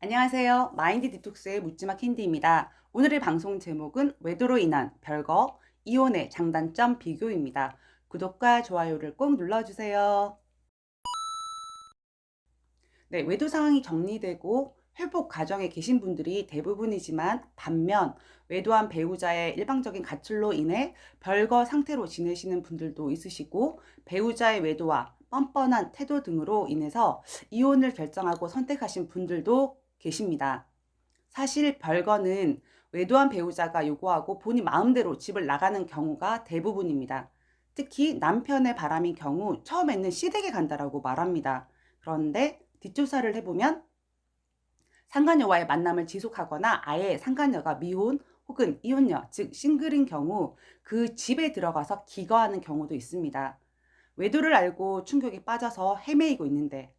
안녕하세요. 마인드 디톡스의 묻지마 캔디입니다. 오늘의 방송 제목은 외도로 인한 별거, 이혼의 장단점 비교입니다. 구독과 좋아요를 꼭 눌러주세요. 네, 외도 상황이 정리되고 회복 과정에 계신 분들이 대부분이지만 반면 외도한 배우자의 일방적인 가출로 인해 별거 상태로 지내시는 분들도 있으시고 배우자의 외도와 뻔뻔한 태도 등으로 인해서 이혼을 결정하고 선택하신 분들도 계십니다. 사실 별거는 외도한 배우자가 요구하고 본인 마음대로 집을 나가는 경우가 대부분입니다. 특히 남편의 바람인 경우 처음에는 시댁에 간다라고 말합니다. 그런데 뒷조사를 해보면 상간녀와의 만남을 지속하거나 아예 상간녀가 미혼 혹은 이혼녀, 즉 싱글인 경우 그 집에 들어가서 기거하는 경우도 있습니다. 외도를 알고 충격에 빠져서 헤매이고 있는데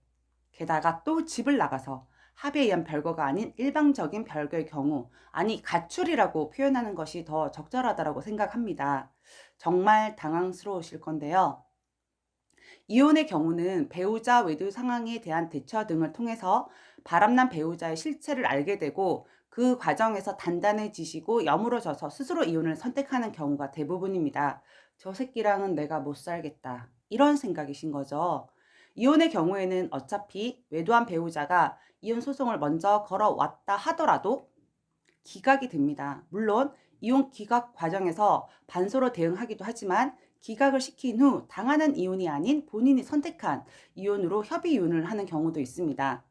게다가 또 집을 나가서 합의에 의한 별거가 아닌 일방적인 별거의 경우, 아니 가출이라고 표현하는 것이 더 적절하다고 생각합니다. 정말 당황스러우실 건데요. 이혼의 경우는 배우자 외도 상황에 대한 대처 등을 통해서 바람난 배우자의 실체를 알게 되고 그 과정에서 단단해지시고 여물어져서 스스로 이혼을 선택하는 경우가 대부분입니다. 저 새끼랑은 내가 못 살겠다. 이런 생각이신 거죠. 이혼의 경우에는 어차피 외도한 배우자가 이혼 소송을 먼저 걸어왔다 하더라도 기각이 됩니다. 물론 이혼 기각 과정에서 반소로 대응하기도 하지만 기각을 시킨 후 당하는 이혼이 아닌 본인이 선택한 이혼으로 협의 이혼을 하는 경우도 있습니다.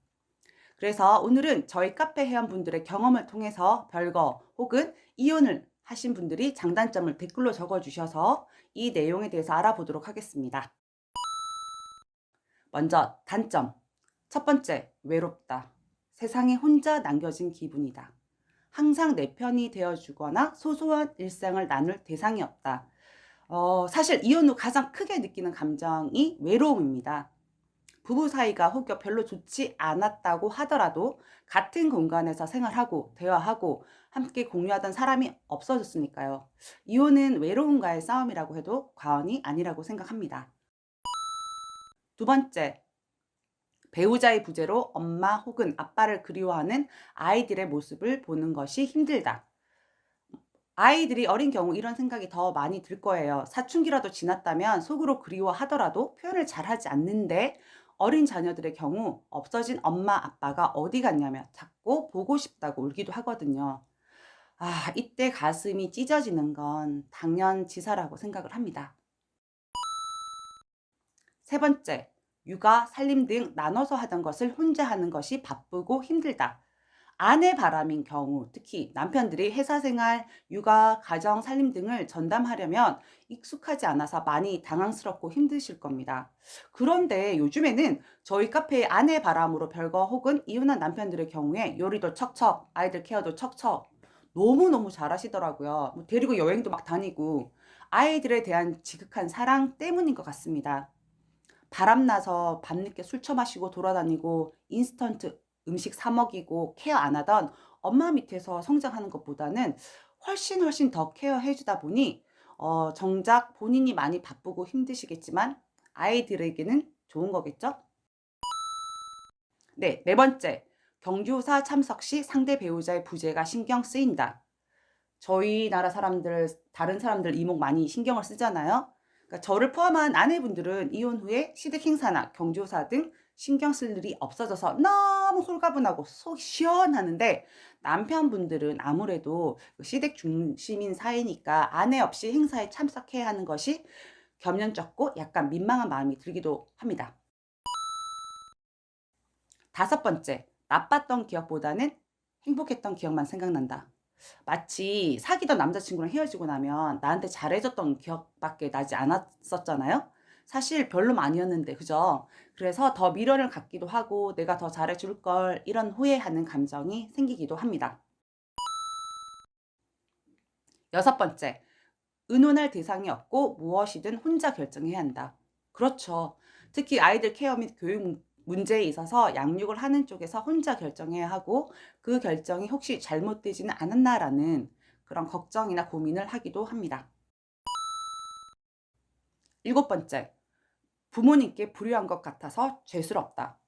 그래서 오늘은 저희 카페 회원분들의 경험을 통해서 별거 혹은 이혼을 하신 분들이 장단점을 댓글로 적어주셔서 이 내용에 대해서 알아보도록 하겠습니다. 먼저 단점. 첫 번째, 외롭다. 세상에 혼자 남겨진 기분이다. 항상 내 편이 되어주거나 소소한 일상을 나눌 대상이 없다. 어, 사실 이혼 후 가장 크게 느끼는 감정이 외로움입니다. 부부 사이가 혹여 별로 좋지 않았다고 하더라도 같은 공간에서 생활하고 대화하고 함께 공유하던 사람이 없어졌으니까요. 이혼은 외로움과의 싸움이라고 해도 과언이 아니라고 생각합니다. 두 번째, 배우자의 부재로 엄마 혹은 아빠를 그리워하는 아이들의 모습을 보는 것이 힘들다. 아이들이 어린 경우 이런 생각이 더 많이 들 거예요. 사춘기라도 지났다면 속으로 그리워하더라도 표현을 잘하지 않는데 어린 자녀들의 경우 없어진 엄마 아빠가 어디 갔냐며 자꾸 보고 싶다고 울기도 하거든요. 아, 이때 가슴이 찢어지는 건 당연 지사라고 생각을 합니다. 세 번째, 육아, 살림 등 나눠서 하던 것을 혼자 하는 것이 바쁘고 힘들다. 아내 바람인 경우, 특히 남편들이 회사 생활, 육아, 가정, 살림 등을 전담하려면 익숙하지 않아서 많이 당황스럽고 힘드실 겁니다. 그런데 요즘에는 저희 카페의 아내 바람으로 별거 혹은 이혼한 남편들의 경우에 요리도 척척, 아이들 케어도 척척, 너무너무 잘하시더라고요. 뭐 데리고 여행도 막 다니고, 아이들에 대한 지극한 사랑 때문인 것 같습니다. 바람나서 밤늦게 술 처마시고 돌아다니고 인스턴트 음식 사 먹이고 케어 안 하던 엄마 밑에서 성장하는 것보다는 훨씬 훨씬 더 케어해 주다 보니 어, 정작 본인이 많이 바쁘고 힘드시겠지만 아이들에게는 좋은 거겠죠? 네, 네 번째. 경조사 참석 시 상대 배우자의 부재가 신경 쓰인다. 저희 나라 사람들, 다른 사람들 이목 많이 신경을 쓰잖아요. 그러니까 저를 포함한 아내분들은 이혼 후에 시댁 행사나 경조사 등 신경 쓸 일이 없어져서 너무 홀가분하고 속 시원하는데 남편분들은 아무래도 그 시댁 중심인 사이니까 아내 없이 행사에 참석해야 하는 것이 겸연쩍고 약간 민망한 마음이 들기도 합니다. 다섯 번째, 나빴던 기억보다는 행복했던 기억만 생각난다. 마치 사귀던 남자친구랑 헤어지고 나면 나한테 잘해줬던 기억밖에 나지 않았었잖아요. 사실 별로 아니었는데, 그죠? 그래서 더 미련을 갖기도 하고 내가 더 잘해줄 걸 이런 후회하는 감정이 생기기도 합니다. 여섯 번째, 의논할 대상이 없고 무엇이든 혼자 결정해야 한다. 그렇죠. 특히 아이들 케어 및 교육 문제에 있어서 양육을 하는 쪽에서 혼자 결정해야 하고 그 결정이 혹시 잘못되지는 않았나라는 그런 걱정이나 고민을 하기도 합니다. 일곱 번째, 부모님께 불효한 것 같아서 죄스럽다.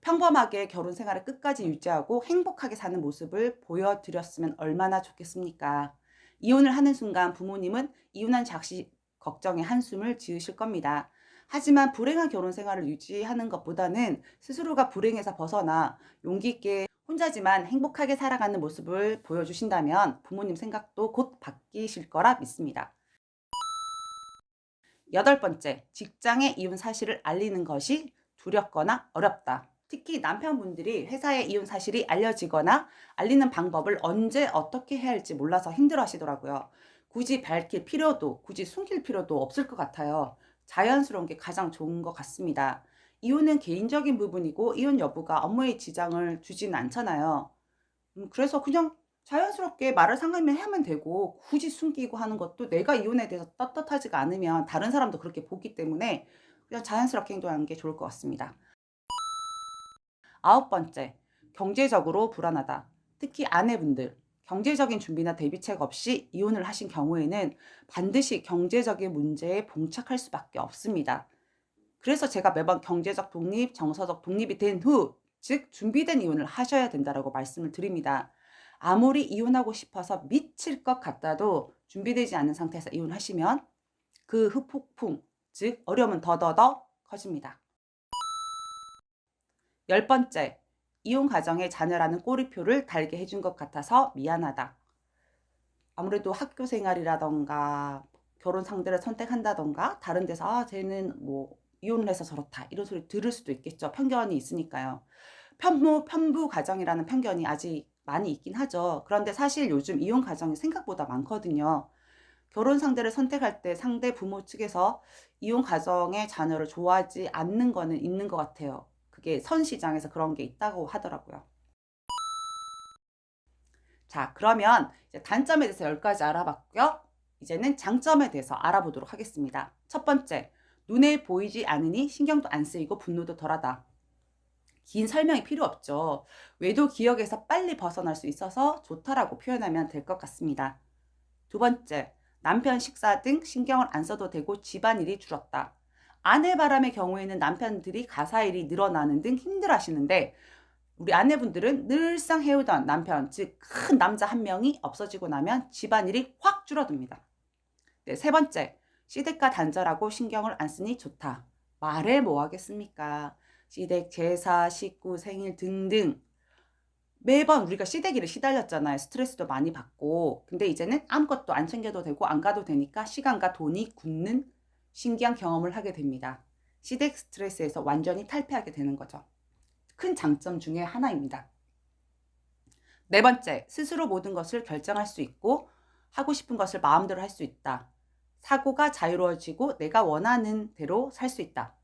평범하게 결혼 생활을 끝까지 유지하고 행복하게 사는 모습을 보여드렸으면 얼마나 좋겠습니까? 이혼을 하는 순간 부모님은 이혼한 자식 걱정에 한숨을 지으실 겁니다. 하지만 불행한 결혼 생활을 유지하는 것보다는 스스로가 불행에서 벗어나 용기 있게 혼자지만 행복하게 살아가는 모습을 보여주신다면 부모님 생각도 곧 바뀌실 거라 믿습니다. 여덟 번째, 직장의 이혼 사실을 알리는 것이 두렵거나 어렵다. 특히 남편분들이 회사에 이혼 사실이 알려지거나 알리는 방법을 언제 어떻게 해야 할지 몰라서 힘들어 하시더라고요. 굳이 밝힐 필요도, 굳이 숨길 필요도 없을 것 같아요. 자연스러운 게 가장 좋은 것 같습니다. 이혼은 개인적인 부분이고 이혼 여부가 업무에 지장을 주지는 않잖아요. 음, 그래서 그냥 자연스럽게 말을 상하면 하면 되고 굳이 숨기고 하는 것도 내가 이혼에 대해서 떳떳하지가 않으면 다른 사람도 그렇게 보기 때문에 그냥 자연스럽게 행동하는 게 좋을 것 같습니다. 아홉 번째, 경제적으로 불안하다. 특히 아내분들, 경제적인 준비나 대비책 없이 이혼을 하신 경우에는 반드시 경제적인 문제에 봉착할 수밖에 없습니다. 그래서 제가 매번 경제적 독립, 정서적 독립이 된 후, 즉 준비된 이혼을 하셔야 된다라고 말씀을 드립니다. 아무리 이혼하고 싶어서 미칠 것 같다도 준비되지 않은 상태에서 이혼하시면 그 흑폭풍, 즉 어려움은 더더더 커집니다. 열 번째, 이혼 가정에 자녀라는 꼬리표를 달게 해준 것 같아서 미안하다. 아무래도 학교 생활이라던가 결혼 상대를 선택한다던가 다른 데서 아 쟤는 뭐 이혼을 해서 저렇다 이런 소리 들을 수도 있겠죠. 편견이 있으니까요. 편부 편부 가정이라는 편견이 아직 많이 있긴 하죠. 그런데 사실 요즘 이혼 가정이 생각보다 많거든요. 결혼 상대를 선택할 때 상대 부모 측에서 이혼 가정의 자녀를 좋아하지 않는 거는 있는 것 같아요. 그게 선시장에서 그런 게 있다고 하더라고요. 자, 그러면 단점에 대해서 10가지 알아봤고요. 이제는 장점에 대해서 알아보도록 하겠습니다. 첫 번째, 눈에 보이지 않으니 신경도 안 쓰이고 분노도 덜하다. 긴 설명이 필요 없죠. 외도 기억에서 빨리 벗어날 수 있어서 좋다라고 표현하면 될 것 같습니다. 두 번째, 남편 식사 등 신경을 안 써도 되고 집안일이 줄었다. 아내 바람의 경우에는 남편들이 가사일이 늘어나는 등 힘들어 하시는데 우리 아내분들은 늘상 해오던 남편, 즉 큰 남자 한 명이 없어지고 나면 집안일이 확 줄어듭니다. 네, 세 번째, 시댁과 단절하고 신경을 안 쓰니 좋다. 말해 뭐 하겠습니까? 시댁 제사, 식구, 생일 등등 매번 우리가 시댁일에 시달렸잖아요. 스트레스도 많이 받고. 근데 이제는 아무것도 안 챙겨도 되고 안 가도 되니까 시간과 돈이 굳는 신기한 경험을 하게 됩니다. 시댁 스트레스에서 완전히 탈피하게 되는 거죠. 큰 장점 중에 하나입니다. 네 번째, 스스로 모든 것을 결정할 수 있고 하고 싶은 것을 마음대로 할 수 있다. 사고가 자유로워지고 내가 원하는 대로 살 수 있다.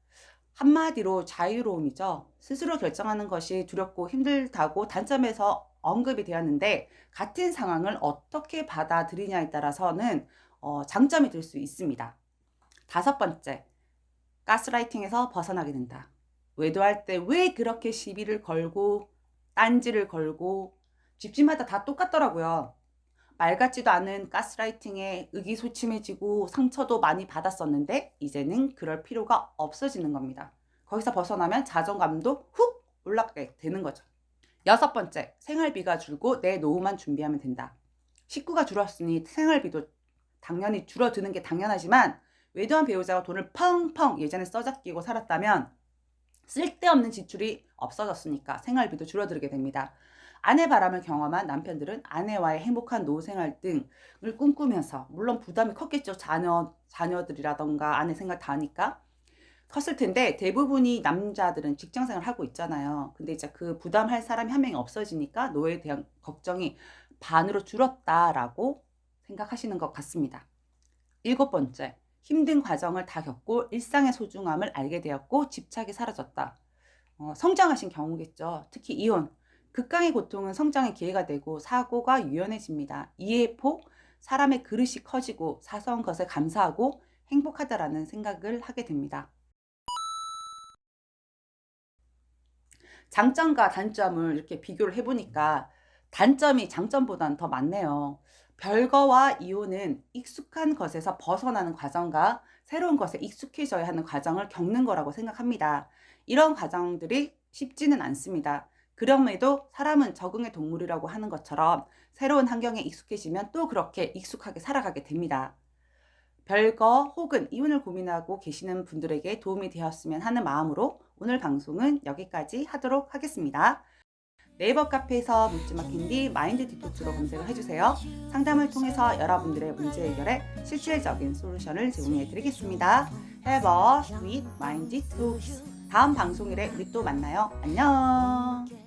한마디로 자유로움이죠. 스스로 결정하는 것이 두렵고 힘들다고 단점에서 언급이 되었는데 같은 상황을 어떻게 받아들이냐에 따라서는 어, 장점이 될 수 있습니다. 다섯 번째, 가스라이팅에서 벗어나게 된다. 외도할 때 왜 그렇게 시비를 걸고 딴지를 걸고 집집마다 다 똑같더라고요. 말 같지도 않은 가스라이팅에 의기소침해지고 상처도 많이 받았었는데 이제는 그럴 필요가 없어지는 겁니다. 거기서 벗어나면 자존감도 훅 올라가게 되는 거죠. 여섯 번째, 생활비가 줄고 내 노후만 준비하면 된다. 식구가 줄었으니 생활비도 당연히 줄어드는 게 당연하지만 외도한 배우자가 돈을 펑펑 예전에 써잡기고 살았다면 쓸데없는 지출이 없어졌으니까 생활비도 줄어들게 됩니다. 아내 바람을 경험한 남편들은 아내와의 행복한 노후 생활 등을 꿈꾸면서 물론 부담이 컸겠죠. 자녀 자녀들이라던가 아내 생각 다 하니까 컸을 텐데 대부분이 남자들은 직장 생활 하고 있잖아요. 근데 이제 그 부담할 사람이 한 명이 없어지니까 노후에 대한 걱정이 반으로 줄었다라고 생각하시는 것 같습니다. 일곱 번째, 힘든 과정을 다 겪고 일상의 소중함을 알게 되었고 집착이 사라졌다. 어, 성장하신 경우겠죠. 특히 이혼. 극강의 고통은 성장의 기회가 되고 사고가 유연해집니다. 이해의 폭, 사람의 그릇이 커지고 사소한 것에 감사하고 행복하다라는 생각을 하게 됩니다. 장점과 단점을 이렇게 비교를 해보니까 단점이 장점보다는 더 많네요. 별거와 이혼은 익숙한 것에서 벗어나는 과정과 새로운 것에 익숙해져야 하는 과정을 겪는 거라고 생각합니다. 이런 과정들이 쉽지는 않습니다. 그럼에도 사람은 적응의 동물이라고 하는 것처럼 새로운 환경에 익숙해지면 또 그렇게 익숙하게 살아가게 됩니다. 별거 혹은 이혼을 고민하고 계시는 분들에게 도움이 되었으면 하는 마음으로 오늘 방송은 여기까지 하도록 하겠습니다. 네이버 카페에서 묻지마 캔디 마인드 디톡스로 검색을 해주세요. 상담을 통해서 여러분들의 문제 해결에 실질적인 솔루션을 제공해 드리겠습니다. Have a sweet mind talks. 다음 방송일에 우리 또 만나요. 안녕.